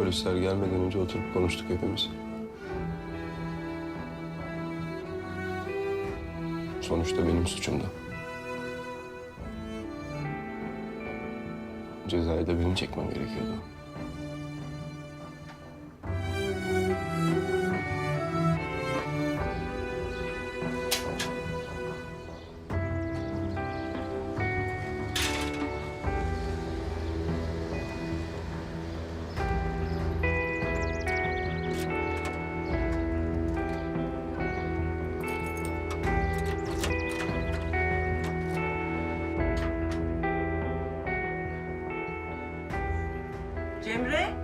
Polisler gelmeden önce oturup konuştuk hepimiz. Sonuçta benim suçumdu. Cezayı da benim çekmem gerekiyordu. Cemre?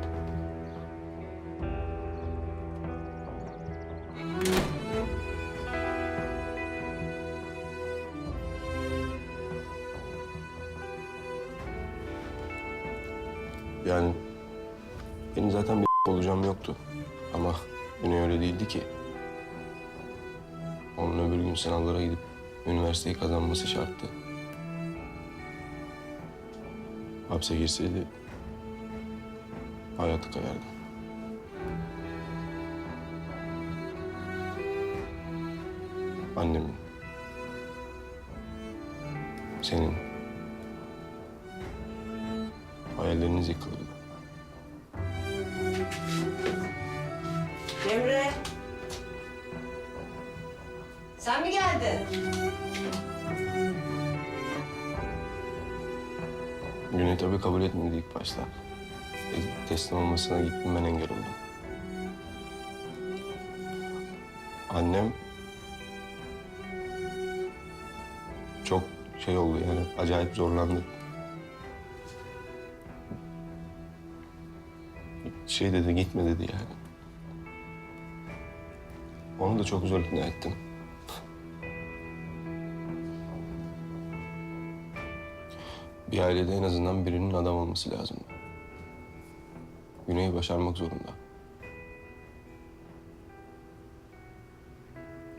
Yani benim zaten bir olacağım yoktu. Ama Güney öyle değildi ki. Onun öbür gün sınavlara gidip üniversiteyi kazanması şarttı. Hapse girseydi hayatı kayardı. Annemin, senin hayalleriniz yıkılırdı. Cemre? Sen mi geldin? Güney tabii kabul etmedi ilk başta. Teslim olmasına gittim ben engel oldum. Annem çok şey oldu yani acayip zorlandı. Şey dedi gitme dedi yani. Onu da çok zor ikna ettim. Bir ailede en azından birinin adam olması lazım. Güney'i başarmak zorunda.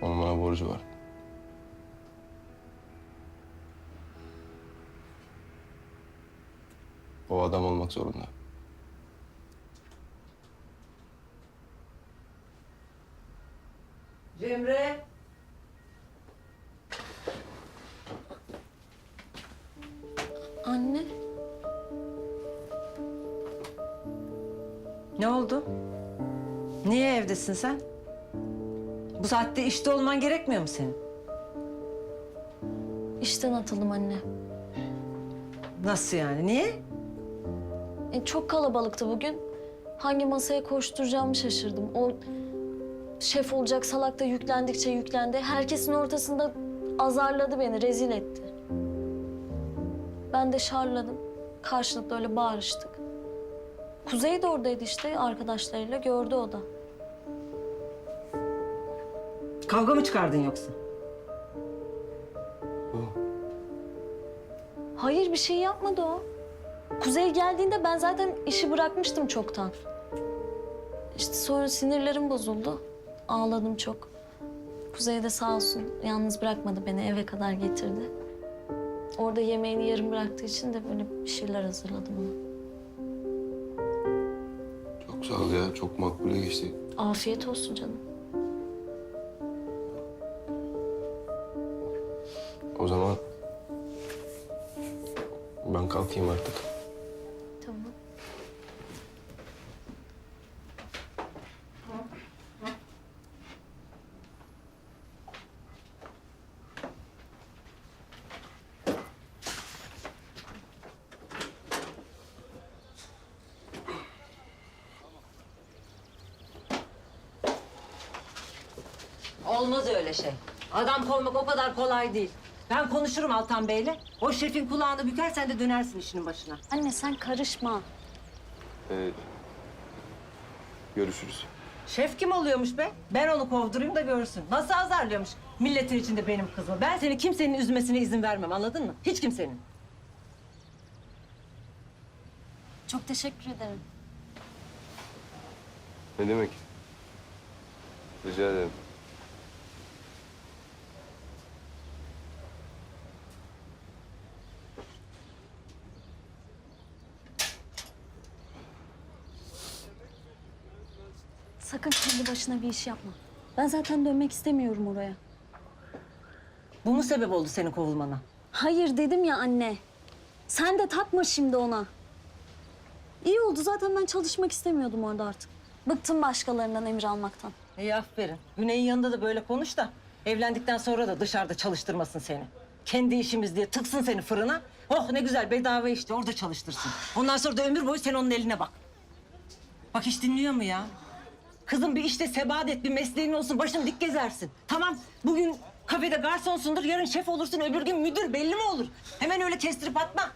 Onun bana borcu var. O adam olmak zorunda. Cemre? Anne, Ne oldu? Niye evdesin sen? Bu saatte işte olman gerekmiyor mu senin? işten atıldım anne. Nasıl yani? Niye? E, çok kalabalıktı bugün. Hangi masaya koşturacağımı şaşırdım. O şef olacak salak da yüklendikçe yüklendi. Herkesin ortasında azarladı beni, rezil etti. Ben de şarladım. Karşılıklı öyle bağırıştık. Kuzey de oradaydı işte arkadaşlarıyla gördü o da. Kavga mı çıkardın yoksa? Hayır bir şey yapmadı o. Kuzey geldiğinde ben zaten işi bırakmıştım çoktan. İşte sonra sinirlerim bozuldu. Ağladım çok. Kuzey de sağ olsun yalnız bırakmadı beni eve kadar getirdi. Orada yemeğini yarım bıraktığı için de böyle bir şeyler hazırladım ona. Çok sağ ol ya. Çok makbule geçti. Afiyet olsun canım. O zaman ben kalkayım artık. Tamam. Olmaz öyle şey. Adam kovmak o kadar kolay değil. Ben konuşurum Altan Bey'le. O şefin kulağını bükersen de dönersin işinin başına. Anne sen karışma. Ee, görüşürüz. Şef kim oluyormuş be? Ben onu kovdurayım da görsün. Nasıl azarlıyormuş milletin içinde benim kızımı. Ben seni kimsenin üzmesine izin vermem anladın mı? Hiç kimsenin. Çok teşekkür ederim. Ne demek? Rica ederim. Sakın kendi başına bir iş yapma. Ben zaten dönmek istemiyorum oraya. Bu mu sebep oldu senin kovulmana? Hayır dedim ya anne. Sen de takma şimdi ona. İyi oldu zaten ben çalışmak istemiyordum orada artık. Bıktım başkalarından emir almaktan. İyi aferin. Güney'in yanında da böyle konuş da evlendikten sonra da dışarıda çalıştırmasın seni. Kendi işimiz diye tıksın seni fırına. Oh ne güzel bedava işte orada çalıştırsın. Ondan sonra da ömür boyu sen onun eline bak. Bak hiç dinliyor mu ya? Kızım bir işte sebat et, bir mesleğin olsun, başını dik gezersin. Tamam, bugün kafede garsonsundur, yarın şef olursun, öbür gün müdür belli mi olur? Hemen öyle kestirip atma.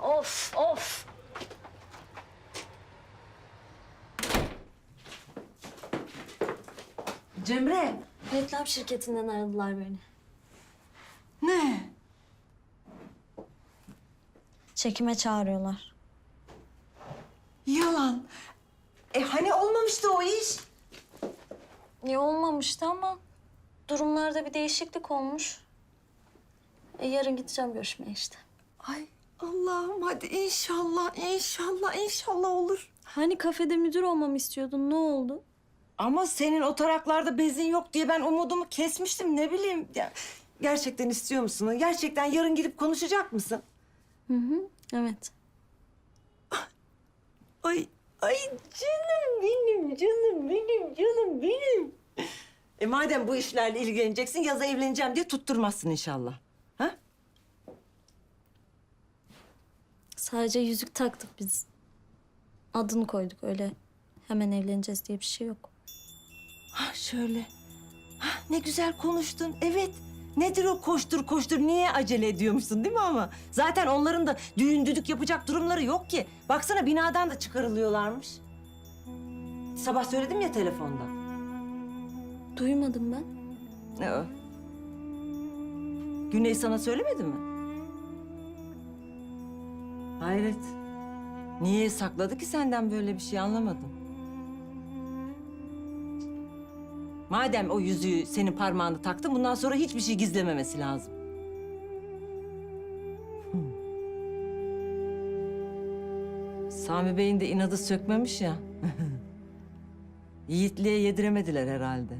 Of of. Cemre. Reklam şirketinden aradılar beni. Ne? Çekime çağırıyorlar. Yalan. E hani olmamıştı o iş? İyi olmamıştı ama durumlarda bir değişiklik olmuş. E, yarın gideceğim görüşmeye işte. Ay Allah'ım hadi inşallah, inşallah, inşallah olur. Hani kafede müdür olmamı istiyordun ne oldu? Ama senin o taraklarda bezin yok diye ben umudumu kesmiştim ne bileyim. Ya, gerçekten istiyor musun? Gerçekten yarın gidip konuşacak mısın? Hı hı evet. Ay, canım benim, canım benim, canım benim. E madem bu işlerle ilgileneceksin yaza evleneceğim diye tutturmazsın inşallah. Ha? Sadece yüzük taktık biz. Adını koyduk öyle hemen evleneceğiz diye bir şey yok. Ha şöyle. Ha, ne güzel konuştun. Evet. Nedir o koştur koştur? Niye acele ediyormuşsun değil mi ama? Zaten onların da düğün düdük yapacak durumları yok ki. Baksana binadan da çıkarılıyorlarmış. Sabah söyledim ya telefonda. Duymadım ben. Ne o? Güney sana söylemedi mi? Hayret. Niye sakladı ki senden böyle bir şey anlamadım. Madem o yüzüğü senin parmağını taktı, bundan sonra hiçbir şey gizlememesi lazım. Hmm. Sami Bey'in de inadı sökmemiş ya. Yiğitliğe yediremediler herhalde.